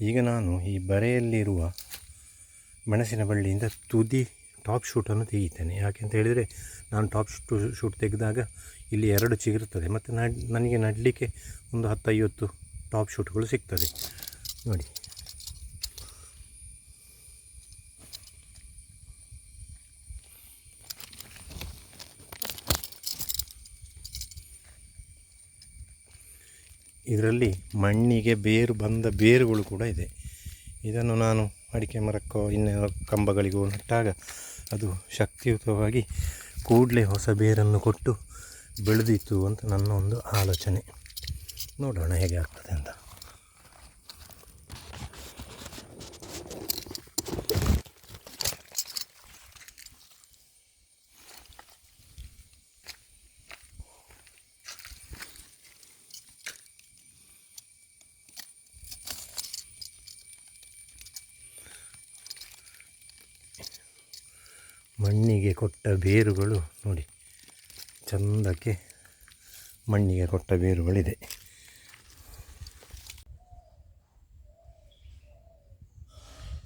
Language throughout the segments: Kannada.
ಈಗ ನಾನು ಈ ಬರೆಯಲ್ಲಿರುವ ಮೆಣಸಿನ ಬಳ್ಳಿಯಿಂದ ತುದಿ ಟಾಪ್ ಶೂಟನ್ನು ಯಾಕೆ ಅಂತ ಹೇಳಿದರೆ, ನಾನು ಟಾಪ್ ಶೂಟ್ ಶೂಟ್ ತೆಗೆದಾಗ ಇಲ್ಲಿ ಎರಡು ಚಿಗುರುತ್ತದೆ. ಮತ್ತು ನಡ್, ನನಗೆ ನಡಲಿಕ್ಕೆ ಒಂದು ಹತ್ತೈವತ್ತು ಟಾಪ್ ಶೂಟ್ಗಳು ಸಿಗ್ತದೆ. ನೋಡಿ. ಇದರಲ್ಲಿ ಮಣ್ಣಿಗೆ ಬೇರು ಬಂದ ಬೇರುಗಳು ಕೂಡ ಇದೆ. ಇದನ್ನು ನಾನು ಅಡಿಕೆ ಮರಕ್ಕೋ ಇನ್ನೇನೋ ಕಂಬಗಳಿಗೋ ನೆಟ್ಟಾಗ ಅದು ಶಕ್ತಿಯುತವಾಗಿ ಕೂಡಲೇ ಹೊಸ ಬೇರನ್ನು ಕೊಟ್ಟು ಬೆಳೆದಿತ್ತು ಅಂತ ನನ್ನ ಒಂದು ಆಲೋಚನೆ. ನೋಡೋಣ ಹೇಗೆ ಆಗ್ತದೆ ಅಂತ. ಮಣ್ಣಿಗೆ ಕೊಟ್ಟ ಬೇರುಗಳು ನೋಡಿ. ಚಂದಕ್ಕೆ ಮಣ್ಣಿಗೆ ಕೊಟ್ಟ ಬೇರುಗಳಿದೆ.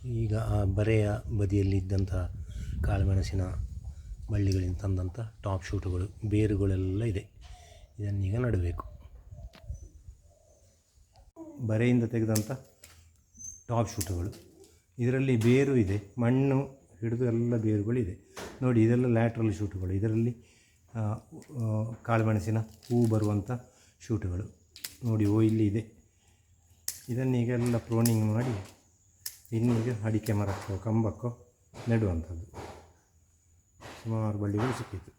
ಈಗ ಆ ಬರೆಯ ಬದಿಯಲ್ಲಿದ್ದಂಥ ಕಾಳುಮೆಣಸಿನ ಬಳ್ಳಿಗಳಿಂದ ತಂದಂಥ ಟಾಪ್ ಶೂಟುಗಳು, ಬೇರುಗಳೆಲ್ಲ ಇದೆ. ಇದನ್ನೀಗ ನಡಬೇಕು. ಬರೆಯಿಂದ ತೆಗೆದಂಥ ಟಾಪ್ ಶೂಟುಗಳು. ಇದರಲ್ಲಿ ಬೇರು ಇದೆ, ಮಣ್ಣು ಹಿಡಿದು ಎಲ್ಲ ಬೇರುಗಳಿದೆ ನೋಡಿ, ಇದೆಲ್ಲ ಲ್ಯಾಟ್ರಲ್ ಶೂಟುಗಳು ಇದರಲ್ಲಿ ಕಾಳುಮೆಣಸಿನ ಹೂ ಬರುವಂಥ ಶೂಟುಗಳು ನೋಡಿ, ಓ, ಇಲ್ಲಿ ಇದೆ. ಇದನ್ನೀಗೆಲ್ಲ ಪ್ರೋನಿಂಗ್ ಮಾಡಿ ಇನ್ನೀಗ ಅಡಿಕೆ ಮರಕ್ಕೋ, ಕಂಬಕ್ಕೋ ನೆಡುವಂಥದ್ದು. ಸುಮಾರು ಬಳ್ಳಿಗಳು ಸಿಕ್ಕಿತು